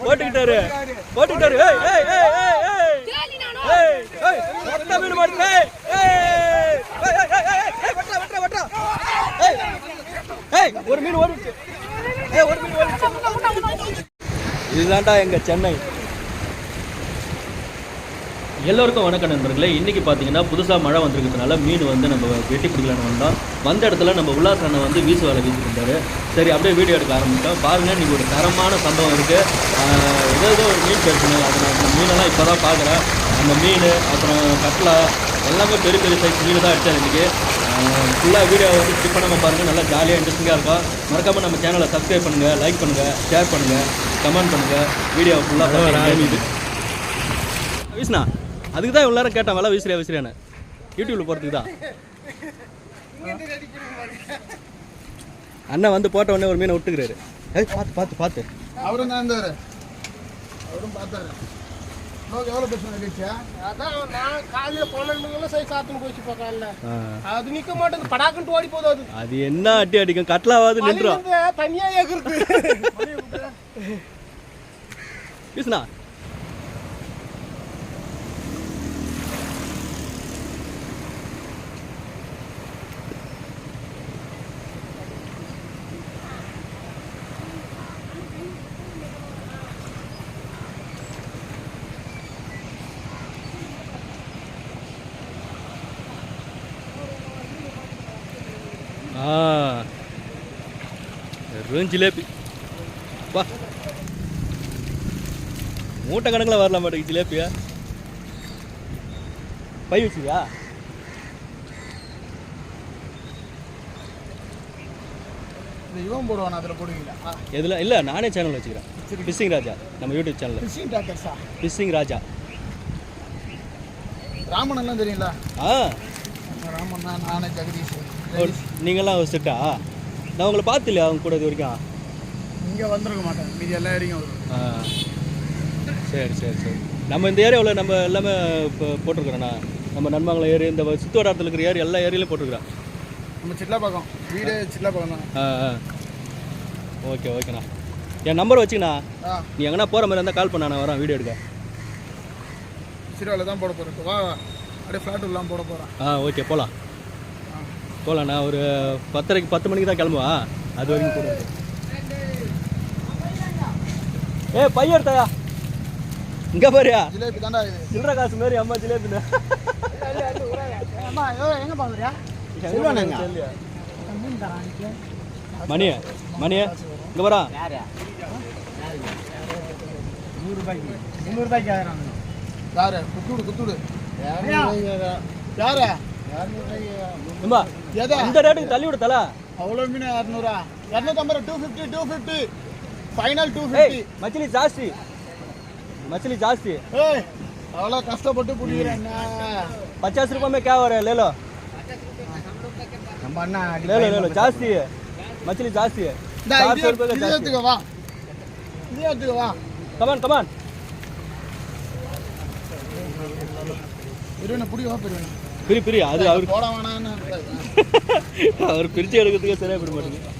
போட்டுக்கிட்டாரு போட்டுக்கிட்டாரு ஏய் ஏய் ஏய் ஏய் ஏய் ஏய் ஏய் வட்ட மீன் மாட்டுது ஏய் ஏய் ஏய் ஏய் ஏய் ஏய் வட்டா வட்டா ஏய் ஏய் ஒரு மீன் ஓடிச்சு ஏய் ஒரு மீன் ஓடிச்சு இதுதான்டா எங்க சென்னை எல்லோருக்கும் வணக்கம் நண்பர்களே இன்றைக்கி பார்த்தீங்கன்னா புதுசாக மழை வந்திருக்கிறதுனால மீன் வந்து நம்ம வெட்டி பிடிக்கலான்னு வந்தோம் வந்த இடத்துல நம்ம உல்லாஸ் அண்ணன் வந்து வீசு வேலை வீசிட்டு சரி அப்படியே வீடியோ எடுக்க ஆரம்பித்தோம். பாருங்கள் இன்றைக்கி ஒரு தரமான சம்பவம் இருக்குது ஏதோ ஏதோ ஒரு மீன் பேசணும் அது நான் அந்த மீனெல்லாம் இப்போ தான் பார்க்குறேன். அந்த மீன் அப்புறம் கட்லா எல்லாமே பெரிய பெரிய சைஸ் மீன் தான் அடித்தார் இன்றைக்கி ஃபுல்லாக வீடியோ வந்து ஸ்கிப் பண்ணாமல் பாருங்கள் நல்லா ஜாலியாக இன்ட்ரெஸ்டிங்காக இருக்கும். மறக்காமல் நம்ம சேனலை சப்ஸ்கிரைப் பண்ணுங்கள் லைக் பண்ணுங்கள் ஷேர் பண்ணுங்கள் கமெண்ட் பண்ணுங்கள் வீடியோ ஃபுல்லாக வீசுனா. அதுக்கு தான் இவ்வளோ கேட்டேன் வலை வீசுறியா வீசுறியான்னு. யூடியூப்ல போகிறதுக்கு தான் அண்ணன் வந்து போட்ட உடனே ஒரு மீனை விட்டுக்கிறாரு ஏய் பார்த்து பார்த்து பார்த்து அவரும் தான் இருந்தாரு. அவரும் பார்த்தாரு. எவ்வளோ அதான் நான் காலையில பன்னெண்டுங்கள சை சாத்துன்னு போச்சுப்பா காலைல ஆ, அது நிக்க மாட்டேங்குது. படாக்குன்ட்டு ஓடி போகுது அது. அது என்ன அடி அடிக்கும்? கட்லாவது நின்றோம். வலியிலிருந்து தனியா ஏகுறது வெறும் ஜிலேபி. வா. மூட்டை கணக்கில் வரல மாட்டேங்குது ஜிலேபியா? பை வச்சுக்கியா இந்த இவன் போடுவான் அதில் போடுவீங்களா? எதில்? இல்லை நானே சேனல் வச்சுக்கிறேன். ஃபிஷிங் ராஜா நம்ம யூடியூப் சேனலில் ஃபிஷிங் டாக்கர்ஸா ஃபிஷிங் ராஜா. ராமன் எல்லாம் தெரியுங்களா ஆ. ராமன் தான் நானே ஜெகதீஷ். நீங்களாம் செட்டா நான் உங்களை பார்த்து இல்லையா அவங்க கூட இது வரைக்கும்? இங்கே வந்திருக்க மாட்டேன். மீதி எல்லா ஏரியும் சரி சரி சரி. நம்ம இந்த ஏரியாவில் நம்ம எல்லாமே இப்போ போட்டிருக்கிறோண்ணா. நம்ம நன்மங்கலம் ஏரி இந்த சுற்று வட்டாரத்தில் இருக்கிற ஏரி எல்லா ஏரியாலையும் போட்டிருக்கிறோம். நம்ம சிட்லாப்பாக்கம். வீடு சிட்லாப்பாக்கம் தான் ஆ ஆ. ஓகே ஓகேண்ணா. என் நம்பர் வச்சுக்கண்ணா. நீ எங்கன்னா போகிற மாதிரி இருந்தால் கால் பண்ண நான் வரேன் வீடியோ எடுக்க. சிறுவாவில் தான் போட போகிறேன் வா. அப்படியே ஃப்ளாட் எல்லாம் போட போகிறேன் ஆ ஓகே போகலாம் போகலாண்ணா ஒரு பத்தரைக்கு பத்து மணிக்கு தான் கிளம்புவா? அது வரைக்கும் கூட. ஏ பையன் எடுத்தாயா? இங்கே பாரியா. ஜிலேபி தாண்டா இது. சில்லற காசு மாதிரி அம்மா ஜிலேபின்னு அம்மா எங்க பாக்குறியா மணி மணி இங்கே வரா. முந்நூறுபாய்க்கு ஆயிரம் யாரு? குத்துடு குத்துடு யாரு அம்மா யாரு? இந்த ரேட்டுக்கு தள்ளி விடுத்தல? அவ்வளோ மீன் இரநூறா இரநூத்தம்பது two fifty two fifty final two fifty மச்சிலி ஜாஸ்தி. மச்சிலி ஜாஸ்தி. கஷ்டப்பட்டு பிடிக்கிறேன் பச்சாஸ் ரூபாய் கே வர லேலோ. நம்ம அண்ணா லேலோ ஜாஸ்தி. மச்சிலி ஜாஸ்தி. எடுத்துக்கவா இது எடுத்துக்கவா கமான் பெரியவனை. அது அவர் அவர் பிரிச்சு எடுக்கிறதுக்கே சரியா போட மாட்டேங்குது.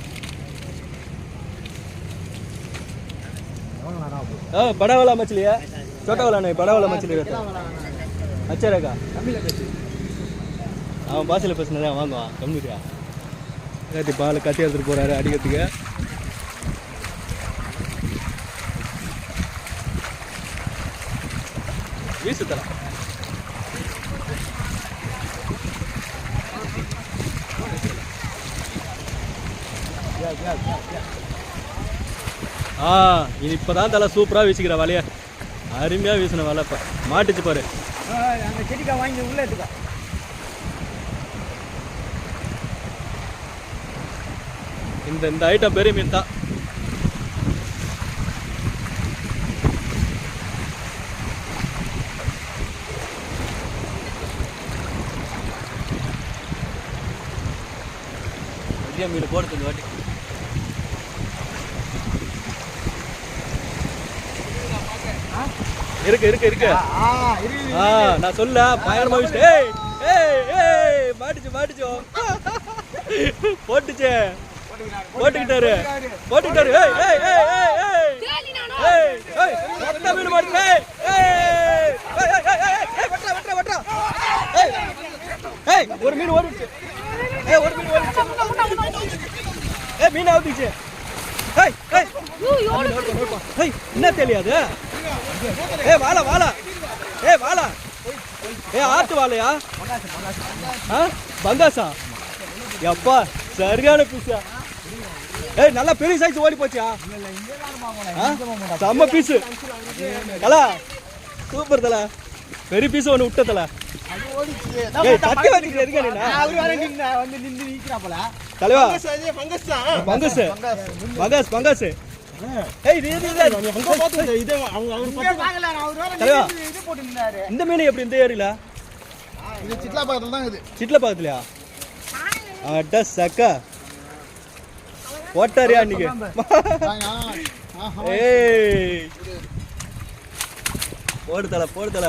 ஆ பட வளா மச்சிலியா? சோட்ட வளானே பட வளா மச்சிலி அச்சரக்கா அவன் பாசையில் பேசினதான் வாங்குவான் கம்மிக்கா கத்தி பால் கத்தி எடுத்துகிட்டு போறாரு அடிக்கிறதுக்கு. வீசு ஆ இது இப்போதான் தலை சூப்பராக வீசிக்கிற வலைய. அருமையாக வீசின வலை இப்போ. மாட்டுச்சு பாரு. அந்த செடிக்கா வாங்கி உள்ள எடுத்துக்கா. இந்த இந்த ஐட்டம் பெரிய மீன் தான். மீன் போடுறது இந்த வாட்டி. இருக்கு இருக்கு இருக்கு ஆ நான் சொல்ல பயங்கரமா விஷயம் ஏய் ஏய் ஏய் மாட்டுச்சு மாட்டுச்சு போட்டுச்சு போட்டுக்கிட்டாரு போட்டுக்கிட்டாரு ஏய் ஏய் மீன் ஒரு மீன் ஓடிச்சு ஒரு மீன் ஓடிச்சு ஏய் மீன் ஆவுதுச்சு ஏய் ஏய் ஐயோ என்ன தெரியாது ஏ வாழ வாழ ஏ வாழ ஏ ஆத்து வாழையா? ஆ? பங்காசா? எப்பா சரியான பீஸா ஏய் நல்லா பெரிய சைஸ் ஓடி போச்சியா? செம்ம பீஸு தலா சூப்பர் தல. பெரிய பீஸ் ஒன்று விட்ட தல. தலைவா. பங்கஸ் பங்கஸ் பங்கஸ் இது இது இது. இந்த மீன் எப்படி இந்த ஏரியில இது சிட்லா பக்கத்தில் தான் இருக்குது. சிட்ல பக்கத்துலயா அட சக்கா. போட்டாரியா இன்னைக்கு? ஏய். போடு தல போடு தல.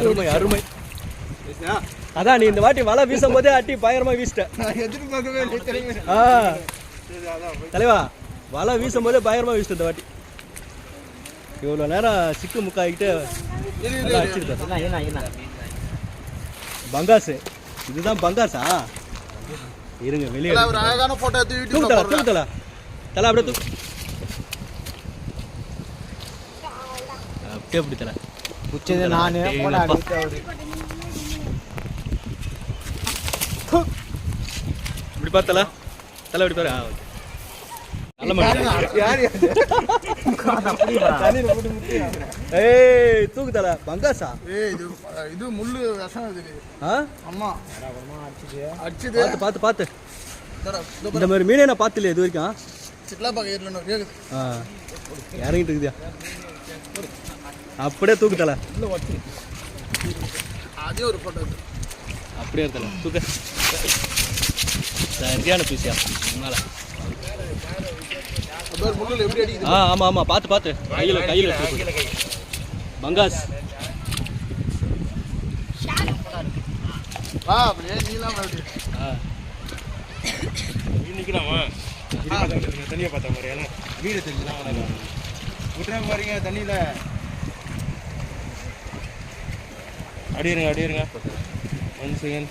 அருமை அருமை. அதான் நீ இந்த வாட்டி வலை வீசும் போதே அட்டி பயங்கரமா வீசிட்ட. தலைவா வலை வீசும் போதே பயங்கரமா வீசிட்ட இந்த வாட்டி. இவ்வளோ நேரம் சிக்கு முக்காக்கிட்டு நல்லா அடிச்சிருக்க பங்காசு. இதுதான் பங்காசா? இருங்க வெளியே ஒரு அழகான போட்டோ எடுத்து தூக்கு யூடியூப்ல தல. அப்படியே தூக்கு. அப்படியே அப்படி தல. உச்சது நானு இப்படி பார்த்தல தலை. இப்படி பாரு. ஆ, okay. மாட்டேன் யார் ஏய் தூக்கு தல. பங்காசா? ஏய் இது இது முள்ளு விஷம் இது ஆ? அம்மா. அடிச்சுது. பார்த்து பார்த்து பார்த்து. இந்த மாதிரி மீனே நான் பார்த்துல இது வரைக்கும். சிட்லா பக்கம் ஏறல கேக்குது ஆ. இறங்கிட்டு இருக்குதியா? அப்படியே தூக்கு தல. அதே ஒரு போட்டோ அப்படியே இருக்கல தூக்க. சரியான பீஸியா. மேலே அப்படியே முள்ளுல எப்படி அடிக்குது ஆ ஆமாம் ஆமாம் பார்த்து பார்த்து கையில் கையில் பங்காஸ். வா அப்படியே நீலாம் ஆ. நிக்கலாமா தண்ணியை பார்த்த மாதிரி ஏன்னா வீடு தெரிஞ்சுதான் விட்டுற பாருங்க தண்ணியில. அடியிருங்க அடியிருங்க. One second